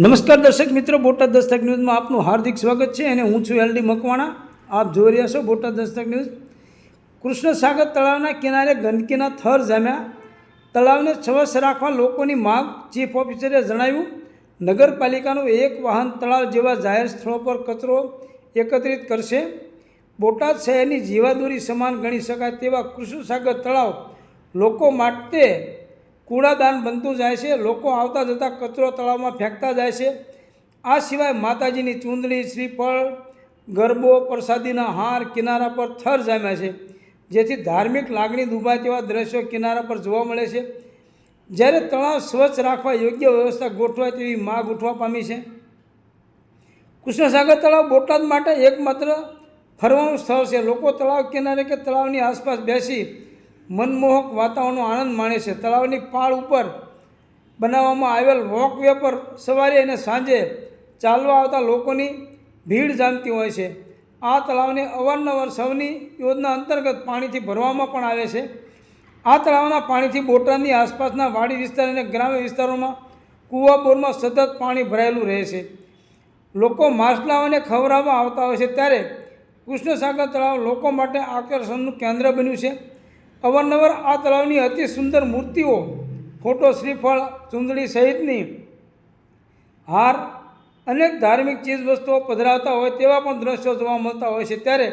નમસ્કાર દર્શક મિત્રો, બોટાદ દસ્તક ન્યૂઝમાં આપનું હાર્દિક સ્વાગત છે અને હું છું એલડી મકવાણા. આપ જોઈ રહ્યા છો બોટાદ દસ્તક ન્યૂઝ. કૃષ્ણ સાગર તળાવના કિનારે ગંદકીના થર જામ્યા. તળાવને સ્વચ્છ રાખવા લોકોની માંગ, ચીફ ઓફિસરે જણાવ્યું. નગરપાલિકાનું એક વાહન તળાવ જેવા જાહેર સ્થળો પર કચરો એકત્રિત કરશે. બોટાદ શહેરની જીવાદોરી સમાન ગણી શકાય તેવા કૃષ્ણ સાગર તળાવ લોકો માટે કૂડાદાન બનતું જાય છે, લોકો આવતા જતા કચરો તળાવમાં ફેંકતા જાય છે. આ સિવાય માતાજીની ચૂંદડી, શ્રીફળ, ગરબો, પ્રસાદીના હાર કિનારા પર થર જામ્યા છે, જેથી ધાર્મિક લાગણી દુભાય તેવા દ્રશ્યો કિનારા પર જોવા મળે છે. જ્યારે તળાવ સ્વચ્છ રાખવા યોગ્ય વ્યવસ્થા ગોઠવાય તેવી માગ ઉઠવા પામી છે. કૃષ્ણસાગર તળાવ બોટાદ માટે એકમાત્ર ફરવાનું સ્થળ છે. લોકો તળાવ કિનારે કે તળાવની આસપાસ બેસી મનમોહક વાતાવરણનો આનંદ માણે છે. તળાવની પાળ ઉપર બનાવવામાં આવેલ વોકવે પર સવારે અને સાંજે ચાલવા આવતા લોકોની ભીડ જામતી હોય છે. આ તળાવને અવારનવાર સૌની યોજના અંતર્ગત પાણીથી ભરવામાં પણ આવે છે. આ તળાવના પાણીથી બોટાદની આસપાસના વાડી વિસ્તાર અને ગ્રામ્ય વિસ્તારોમાં કૂવા બોરમાં સતત પાણી ભરાયેલું રહે છે. લોકો માછલાઓને ખવડાવવા આવતા હોય છે ત્યારે કૃષ્ણસાગર તળાવ લોકો માટે આકર્ષણનું કેન્દ્ર બન્યું છે. અવારનવાર આ તળાવની અતિ સુંદર મૂર્તિઓ, ફોટો શ્રીફળ, ચૂંદડી સહિતની હાર અનેક ધાર્મિક ચીજવસ્તુઓ પધરાવતા હોય તેવા પણ દ્રશ્યો જોવા મળતા હોય છે. ત્યારે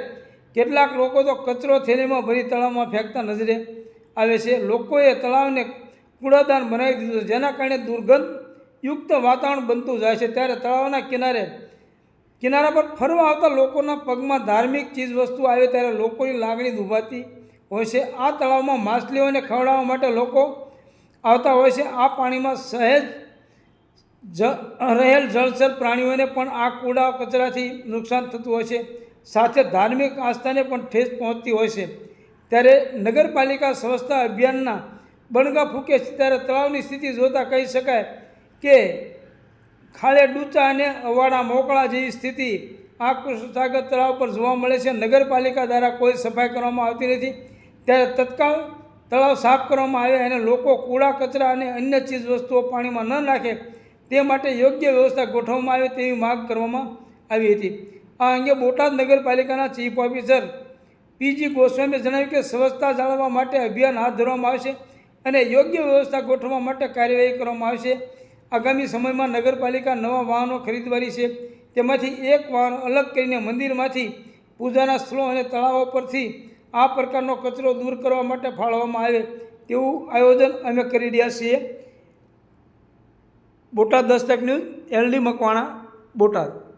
કેટલાક લોકો તો કચરો થેલીમાં ભરી તળાવમાં ફેંકતા નજરે આવે છે. લોકોએ તળાવને કૂડાદાન બનાવી દીધું જેના કારણે દુર્ગંધયુક્ત વાતાવરણ બનતું જાય છે. ત્યારે તળાવના કિનારે, કિનારા પર ફરવા આવતા લોકોના પગમાં ધાર્મિક ચીજવસ્તુ આવે ત્યારે લોકોની લાગણી દુભાતી હોય છે. આ તળાવમાં માછલીઓને ખવડાવવા માટે લોકો આવતા હોય છે. આ પાણીમાં સહેજ જ રહેલ જળચર પ્રાણીઓને પણ આ કૂડા કચરાથી નુકસાન થતું હોય છે. સાથે ધાર્મિક આસ્થાને પણ ઠેસ પહોંચતી હોય છે. ત્યારે નગરપાલિકા સ્વચ્છતા અભિયાનના બણગા ફૂકે છે. ત્યારે તળાવની સ્થિતિ જોતાં કહી શકાય કે ખાળે ડૂચા અને અવાડા મોકળા જેવી સ્થિતિ આ કૃષ્ણસાગર તળાવ પર જોવા મળે છે. નગરપાલિકા દ્વારા કોઈ સફાઈ કરવામાં આવતી નથી. ત્યારે તત્કાલ તળાવ સાફ કરવામાં આવે અને લોકો કૂડા, કચરા અને અન્ય ચીજ વસ્તુઓ પાણીમાં ન નાખે તે માટે યોગ્ય વ્યવસ્થા ગોઠવવામાં આવે તેવી માગ કરવામાં આવી હતી. આ અંગે બોટાદ નગરપાલિકાના ચીફ ઓફિસર પીજી ગોસ્વામીએ જણાવ્યું કે સ્વચ્છતા જાળવવા માટે અભિયાન હાથ ધરવામાં આવશે અને યોગ્ય વ્યવસ્થા ગોઠવવા માટે કાર્યવાહી કરવામાં આવશે. આગામી સમયમાં નગરપાલિકા નવા વાહનો ખરીદવાની છે. તેમાંથી એક વાહન અલગ કરીને મંદિરમાંથી પૂજાના સ્થળો અને તળાવો પરથી આ પ્રકારનો કચરો દૂર કરવા માટે ફાળવવામાં આવે તેવું આયોજન અમે કરી રહ્યા છીએ. Botad Dastak news, LD Makwana, Botad.